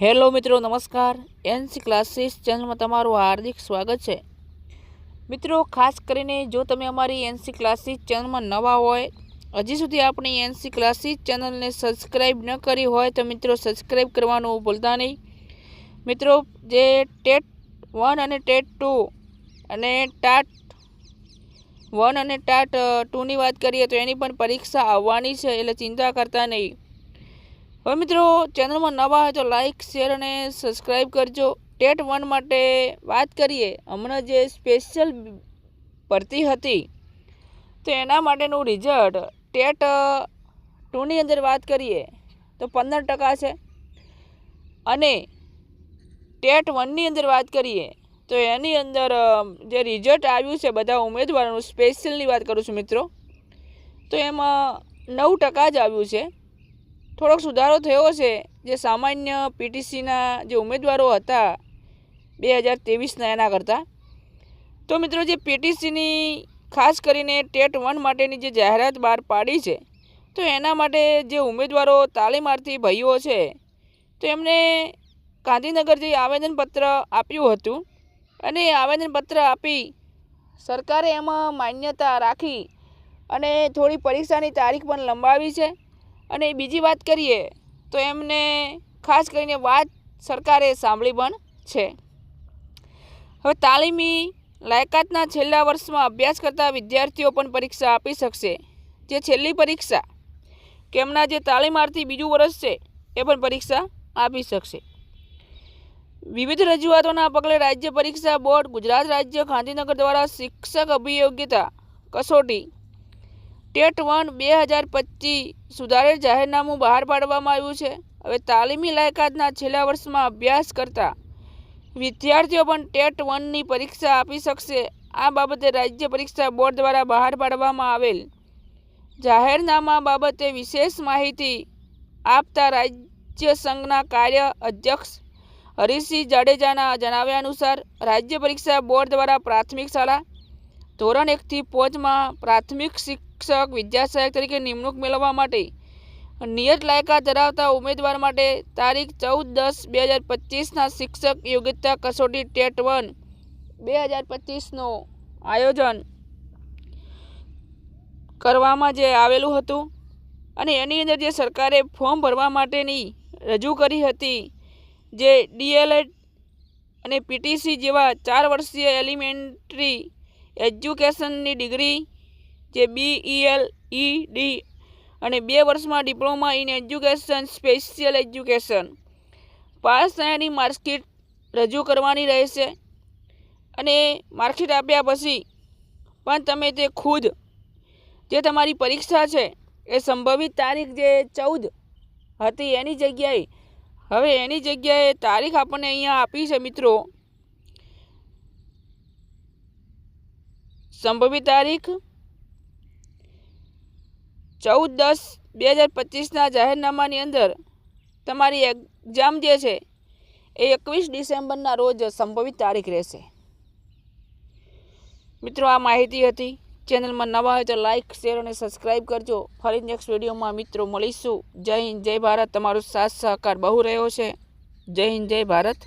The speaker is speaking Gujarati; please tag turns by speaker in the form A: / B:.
A: હેલો મિત્રો, નમસ્કાર. એનસી ક્લાસીસ ચેનલમાં તમારું હાર્દિક સ્વાગત છે. મિત્રો, ખાસ કરીને જો તમે અમારી એનસી ક્લાસીસ ચેનલમાં નવા હોય, હજી સુધી આપણી એનસી ક્લાસીસ ચેનલને સબસ્ક્રાઈબ ન કરી હોય તો મિત્રો સબસ્ક્રાઈબ કરવાનું ભૂલતા નહીં. મિત્રો, જે ટેટ વન અને ટેટ ટુ અને ટાટ વન અને ટાટ ટુની વાત કરીએ તો એની પણ પરીક્ષા આવવાની છે, એટલે ચિંતા કરતા નહીં. હવે મિત્રો, ચેનલમાં નવા હોય તો લાઇક શેર અને સબસ્ક્રાઈબ કરજો. ટેટ વન માટે વાત કરીએ. હમણાં જે સ્પેશિયલ ભરતી હતી, તો એના માટેનું રિઝલ્ટ ટેટ ટુની અંદર વાત કરીએ, તો પંદર ટકા છે. અને ટેટ વનની અંદર વાત કરીએ, તો એની અંદર જે રિઝલ્ટ આવ્યું છે બધા ઉમેદવારોનું સ્પેશિયલની વાત કરું છું મિત્રો, તો એમાં નવ ટકા જ આવ્યું છે. થોડોક સુધારો થયો છે જે સામાન્ય પીટીસીના જે ઉમેદવારો હતા, બે હજાર ત્રેવીસના એના કરતાં. તો મિત્રો, જે પીટીસીની ખાસ કરીને ટેટ વન માટેની જે જાહેરાત બહાર પાડી છે, તો એના માટે જે ઉમેદવારો તાલીમાર્થી ભાઈઓ છે, તો એમને ગાંધીનગર જે આવેદનપત્ર આપ્યું હતું અને આવેદનપત્ર આપી સરકારે એમાં માન્યતા રાખી અને થોડી પરીક્ષાની તારીખ પણ લંબાવી છે. અને બીજી વાત કરીએ તો એમને ખાસ કરીને વાત સરકારે સાંભળી પણ છે. હવે તાલીમી લાયકાતના છેલ્લા વર્ષમાં અભ્યાસ કરતા વિદ્યાર્થીઓ પણ પરીક્ષા આપી શકશે. જે છેલ્લી પરીક્ષા કે એમના જે તાલીમાર્થી બીજું વર્ષ છે, એ પણ પરીક્ષા આપી શકશે. વિવિધ રજૂઆતોના પગલે રાજ્ય પરીક્ષા બોર્ડ ગુજરાત રાજ્ય ગાંધીનગર દ્વારા શિક્ષક અભિયોગ્યતા કસોટી ટેટ વન બે હજાર પચીસ સુધારેલ જાહેરનામું બહાર પાડવામાં આવ્યું છે. હવે તાલીમી લાયકાતના છેલ્લા વર્ષમાં અભ્યાસ કરતા વિદ્યાર્થીઓ પણ ટેટ વનની પરીક્ષા આપી શકશે. આ બાબતે રાજ્ય પરીક્ષા બોર્ડ દ્વારા બહાર પાડવામાં આવેલ જાહેરનામા બાબતે વિશેષ માહિતી આપતા રાજ્ય સંઘના કાર્ય અધ્યક્ષ હરીશસિંહ જાડેજાના જણાવ્યા અનુસાર, રાજ્ય પરીક્ષા બોર્ડ દ્વારા પ્રાથમિક શાળા ધોરણ એકથી પોચમાં પ્રાથમિક શિક્ષક, વિદ્યાસહાયક તરીકે નિમણૂક મેળવવા માટે નિયત લાયકાત ધરાવતા ઉમેદવાર માટે તારીખ ચૌદ દસ બે હજાર પચીસના શિક્ષક યોગ્યતા કસોટી ટેટ વન બે હજાર પચીસનું આયોજન કરવામાં જે આવેલું હતું અને એની અંદર જે સરકારે ફોર્મ ભરવા માટેની રજૂ કરી હતી, જે ડીએલએડ અને પીટીસી જેવા ચાર વર્ષીય એલિમેન્ટરી એજ્યુકેશનની ડિગ્રી જે બીઈએલ ડી અને બે વર્ષમાં diploma in education, special education. Pass થયાની માર્કશીટ રજૂ કરવાની રહેશે અને માર્કશીટ આપ્યા પછી પણ તમે તે ખુદ જે તમારી પરીક્ષા છે એ સંભવિત તારીખ જે ચૌદ હતી એની જગ્યાએ, હવે એની જગ્યાએ તારીખ આપણને અહીંયા આપી છે મિત્રો. સંભવિત તારીખ ચૌદ દસ બે હજાર પચીસના જાહેરનામાની અંદર તમારી એક્ઝામ જે છે એ એકવીસ ડિસેમ્બરના રોજ સંભવિત તારીખ રહેશે. મિત્રો, આ માહિતી હતી. ચેનલમાં નવા હોય તો લાઇક શેર અને સબસ્ક્રાઈબ કરજો. ફરી નેક્સ્ટ વિડીયોમાં મિત્રો મળીશું. જય હિન્દ, જય ભારત. તમારો સાથ સહકાર બહુ રહ્યો છે. જય હિન્દ, જય ભારત.